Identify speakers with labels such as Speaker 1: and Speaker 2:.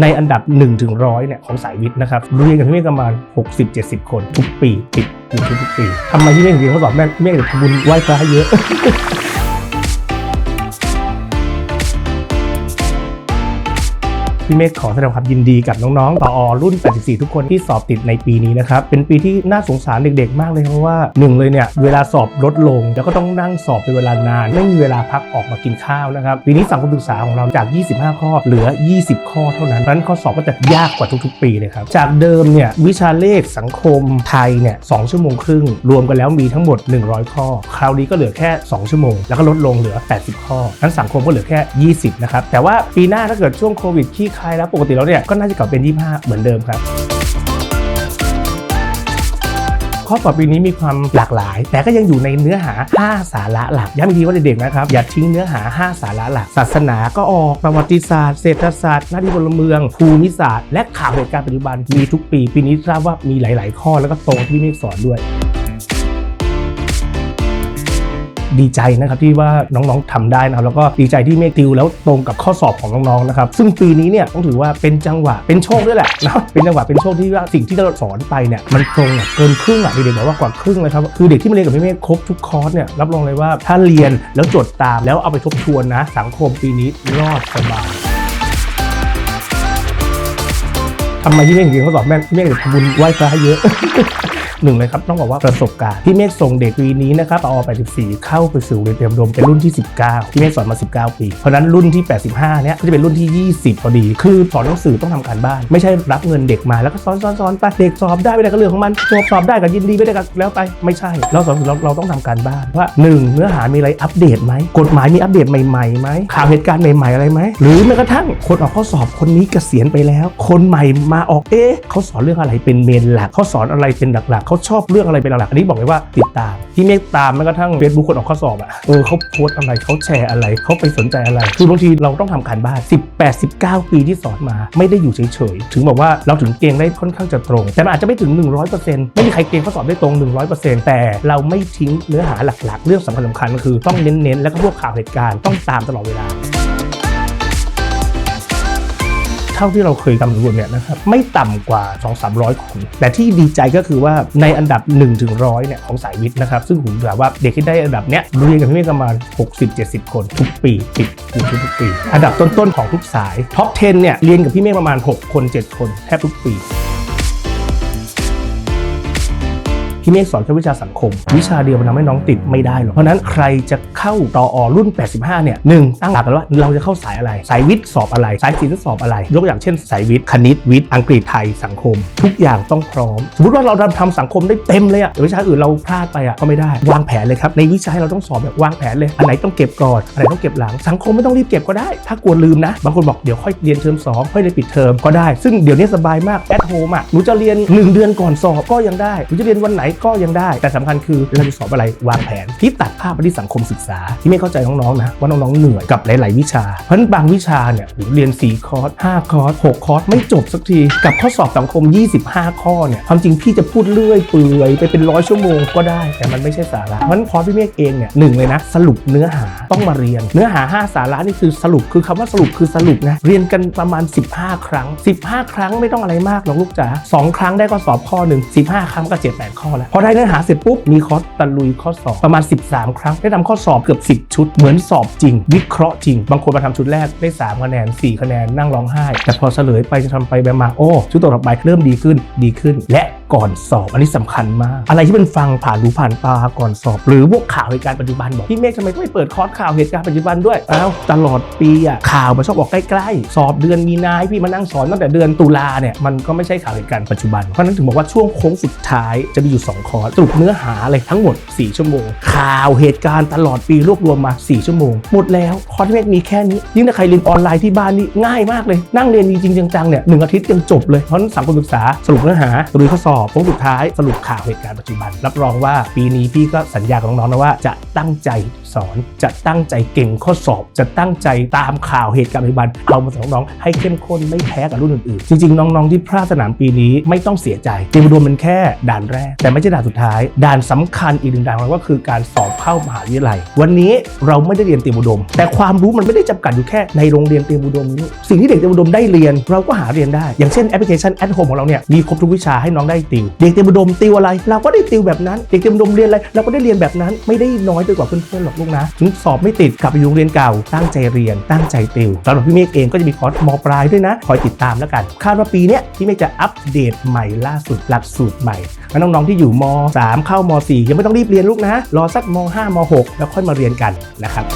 Speaker 1: ในอันดับ 1 ถึงร้อยเนี่ยของสายวิทย์นะครับเรียนกับพี่เมฆประมาณ 60-70 คนทุกปีติดอยู่ทุกปีทำไมพี่เมฆถึงเรียนข้อสอบแม่นพี่เมฆถึงบุญไหว้พระเยอะ พี่เมฆขอแสดงความยินดีกับน้องๆ ต่อรุ่น 84 ทุกคนที่สอบติดในปีนี้นะครับ เป็นปีที่น่าสงสารเด็กๆ มากเลยเพราะว่าหนึ่งเลยเนี่ยเวลาสอบลดลง แล้วก็ต้องนั่งสอบเป็นเวลานาน ไม่มีเวลาพักออกมากินข้าวนะครับ ปีนี้สังคมศึกษาของเราจาก 25 ข้อเหลือ 20 ข้อเท่านั้นเพราะนั้นข้อสอบก็จะยากกว่าทุกๆ ปีเลยครับ จากเดิมเนี่ยวิชาเลขสังคมไทยเนี่ย2ชั่วโมงครึ่ง รวมกันแล้วมีทั้งหมด 100 ข้อ คราวนี้ก็เหลือแค่ 2 ชั่วโมง แล้วก็ลดลงเหลือ 80 ข้อนั้นสังคมก็เหลือแค่ 20 นะครับแต่ว่าปีหน้าถ้าเกิดช่วงโควิดขี้คายแล้วปกติแล้วเนี่ยก็น่าจะกลับเป็น 25 เหมือนเดิมครับข้อสอบปีนี้มีความหลากหลาย แต่ก็ยังอยู่ในเนื้อหา 5 สาระหลักย้ำอีกทีว่าเด็กๆนะครับ อย่าทิ้งเนื้อหา 5 สาระหลัก ศาสนาก็ออกประวัติศาสตร์ เศรษฐศาสตร์หน้าที่พลเมือง ภูมิศาสตร์ และข่าวเหตุการณ์ปัจจุบันมีทุกปี ปีนี้ทราบว่ามีหลาย ๆ ข้อแล้วก็ตที่พี่เมฆสอนด้วย ดีใจนะครับที่ว่าน้องๆทำได้นะครับแล้วก็ดีใจที่เมฆติวแล้วตรงกับข้อสอบของน้องๆนะครับซึ่งปีนี้เนี่ยต้องถือว่าเป็นจังหวะเป็นโชคด้วยแหละนะเป็นจังหวะเป็นโชคที่ว่าสิ่งที่เราสอนไปเนี่ยมันตรงเกินครึ่งอะเด็กๆบอกว่ากว่าครึ่งเลยครับคือเด็กที่มาเรียนกับพี่เมฆครบทุกคอร์สเนี่ยรับรองเลยว่าถ้าเรียนแล้วจดตามแล้วเอาไปทบทวนนะ สังคมปีนี้รอดสบายทำไมพี่เมฆถึงเข้อสอบแม่พี่เมฆถึงทำบุญไหว้พระเยอะ หนึ่งเลยครับต้องบอกว่าประสบการณ์พี่เมฆส่งเด็กปีนี้นะครับปอ84 เข้าไปสู่เรียนเตรียมดมเป็นรุ่นที่ 19พี่เมฆสอนมา 19 ปี เพราะนั้นรุ่นที่ 85 เนี่ยก็จะเป็นรุ่นที่ 20 พอดี คือสอนหนังสือต้องทำการบ้าน ไม่ใช่รับเงินเด็กมาแล้วก็สอนสอนสอนไปเด็กสอบได้ไม่ได้ก็เรื่องของมันสอบสอบได้ก็ยินดีไม่ได้ก็แล้วไปไม่ใช่ เราสอนเราเราต้องทำการบ้านว่าหนึ่งเนื้อหามีอะไรอัปเดตไหมกฎหมายมีอัปเดตใหม่ๆไหมข่าวเหตุการณ์ใหม่ๆอะไรไหมหรือแม้กระทั่งคนออกข้อสอบคนนี้เกษียณไปแล้ว คนใหม่มาออกเอ๊ะเขาสอนเรื่องอะไรเป็นเมนหลักเขาสอนอะไรเป็นหลักๆเขาชอบเรื่องอะไรเป็นหลักๆอันนี้บอกเลยว่าติดตาม ที่เมฆตามแม้กระทั่งเฟซบุ๊กคนออกข้อสอบอะเออเขาโพสต์อะไรเขาแชร์อะไรเขาไปสนใจอะไร คือบางทีเราต้องทำการบ้าน 18 19 ปีที่สอนมา ไม่ได้อยู่เฉยๆ ถึงบอกว่าเราถึงเกณฑ์ได้ค่อนข้างจะตรง แต่มันอาจจะไม่ถึง 100%ไม่มีใครเกณฑ์ข้อสอบได้ตรง 100%แต่เราไม่ทิ้งเนื้อหาหลักๆ เรื่องสำคัญสำคัญก็คือต้องเน้นๆ แล้วก็พวกข่าวเหตุการณ์ต้องตามตลอดเวลา เท่าที่เราเคยทำสำรวจเนี่ยนะครับไม่ต่ำกว่า 2 3 0 0 คน แต่ที่ดีใจก็คือว่าในอันดับ1ถึงร้อยเนี่ยของสายวิทย์นะครับ ซึ่งผมแบบว่าเด็กที่ได้อันดับเนี้ยเรียนกับพี่เมฆประมาณ 60-70 คนทุกปีติดอยู่ทุกปี อันดับต้นๆของทุกสายท็อป 10เนี่ยเรียนกับพี่เมฆประมาณ 6 คน 7 คนแทบทุกปี พี่เมฆสอนแค่วิชาสังคม วิชาเดียวมันทำให้น้องติดไม่ได้หรอกเพราะนั้นใครจะเข้าตออรุ่น 85 เนี่ยหนึ่งตั้งหลักกันว่าเราจะเข้าสายอะไร สายวิทย์สอบอะไร สายศิลป์สอบอะไร ยกตัวอย่างเช่น สายวิทย์คณิตวิทย์อังกฤษไทยสังคม ทุกอย่างต้องพร้อม สมมติว่าเราทำสังคมได้เต็มเลยอะแต่วิชาอื่นเราพลาดไปอะก็ไม่ได้วางแผนเลยครับในวิชาให้เราต้องสอบแบบวางแผนเลยอันไหนต้องเก็บก่อนอันไหนต้องเก็บหลังสังคมไม่ต้องรีบเก็บก็ได้ ถ้ากลัวลืมนะ บางคนบอกเดี๋ยวค่อยเรียนเทอมสองค่อยเรียนปิดเทอมก็ได้ ซึ่งเดี๋ยวนี้สบายมาก at home อะหนูจะเรียน 1 เดือนก่อนสอบก็ยังได้หนูจะเรียนวันไหนก็ยังได้ แต่สำคัญคือเราจะสอบอะไรวางแผนที่ตัดภาพไปที่สังคมศึกษา ที่ไม่เข้าใจน้องๆนะว่าน้องๆเหนื่อยกับหลาย ๆ วิชา เพราะบางวิชาเนี่ยเรียน 4 คอร์ส 5 คอร์ส 6 คอร์ส ไม่จบสักที กับข้อสอบสังคม 25 ข้อเนี่ยความจริงพี่จะพูดเรื่อยเปื่อยไปเป็นร้อยชั่วโมงก็ได้ แต่มันไม่ใช่สาระเพราะฉะนั้นคอร์สพี่เมฆเองเนี่ยหนึ่งเลยนะ สรุปเนื้อหาต้องมาเรียน เนื้อหา 5 สาระนี่คือสรุปคือคำว่าสรุปคือสรุปนะเรียนกันประมาณ 15 ครั้ง 15 ครั้งไม่ต้องอะไรมากหรอกลูกจ๋าสองครั้งได้ข้อสอบข้อหนึ่ง15 ครั้งก็7 8ข้อแล้วพอได้เนื้อหาเสร็จปุ๊บ มีคอร์สตะลุยข้อสอบประมาณ 13 ครั้ง ได้ทำข้อสอบเกือบ 10 ชุด เหมือนสอบจริง วิเคราะห์จริง บางคนมาทำชุดแรกได้ 3 คะแนน 4 คะแนนนั่งร้องไห้ แต่พอเฉลยไปจะทำไปไปมาโอ้ชุดต่อไปเริ่มดีขึ้นดีขึ้น และ ก่อนสอบ อันนี้สำคัญมาก อะไรที่เป็นฟังผ่านหูผ่านตาก่อนสอบ หรือพวกข่าวเหตุการณ์ปัจจุบันบอกพี่เมฆทำไมต้องไปเปิดคอร์สข่าวเหตุการณ์ปัจจุบันด้วยอ้าวตลอดปีอะข่าวมันชอบออกใกล้ๆ สอบเดือนมีนาให้พี่มานั่งสอนตั้งแต่เดือนตุลาเนี่ยมันก็ไม่ใช่ข่าวเหตุการณ์ปัจจุบันเพราะฉะนั้นถึงบอกว่าช่วงโค้งสุดท้ายจะมีอยู่สองคอร์สสรุปเนื้อหาเลยทั้งหมด 4 ชั่วโมง ข่าวเหตุการณ์ตลอดปีรวบรวมมา 4 ชั่วโมง หมดแล้วคอร์สที่เมฆมีแค่นี้ยิ่งถ้าใครเรียนออนไลน์ที่บ้านนี่ง่ายมากเลยนั่งเรียนจริงๆจังๆเนี่ยหนึ่งอาทิตย์ยังจบเลยเพราะฉะนั้นสังคมศึกษาสรุปเนื้อหาตรุยข้อสอบอบโค้งสุดท้ายสรุปข่าวเหตุการณ์ปัจจุบัน รับรองว่าปีนี้พี่ก็สัญญากับน้องๆนะว่าจะตั้งใจสอน จะตั้งใจเก่งข้อสอบ จะตั้งใจตามข่าวเหตุการณ์ปัจจุบันเอามาสอนน้องๆให้เข้มข้นไม่แพ้กับรุ่นอื่นๆจริงๆ น้องๆที่พลาดสนามปีนี้ไม่ต้องเสียใจเตรียมอุดมมันแค่ด่านแรก แต่ไม่ใช่ด่านสุดท้าย ด่านสำคัญอีกหนึ่งด่านก็คือการสอบเข้ามหาวิทยาลัย วันนี้เราไม่ได้เรียนเตรียมอุดม แต่ความรู้มันไม่ได้จำกัดอยู่แค่ในโรงเรียนเตรียมอุดมนี้สิ่งที่เด็กเตรียมอุดมได้เรียน เราก็หาเรียนได้ อย่างเช่นแอปพลิเคชัน at home ของเราเนี่ยมีครบทุกวิชาให้น้องได้ติว เด็กเตรียมอุดมติวอะไร เราก็ได้ติวแบบนั้น เด็กเตรียมอุดมเรียนอะไรเราก็ได้เรียนแบบนั้น ไม่ได้น้อยไปกว่าเพื่อนๆหรอกลูกนะถึงสอบไม่ติดกลับไปอยู่โรงเรียนเก่า ตั้งใจเรียน ตั้งใจติวสำหรับพี่เมฆเองก็จะมีคอร์สมปลายด้วยนะ คอยติดตามแล้วกัน คาดว่าปีนี้พี่เมฆจะอัปเดตใหม่ล่าสุดหลักสูตรใหม่แล้วน้องๆที่อยู่ม 3 เข้าม 4 ยังไม่ต้องรีบเรียนลูกนะ รอสักม 5 ม 6 แล้วค่อยมาเรียนกันนะครับ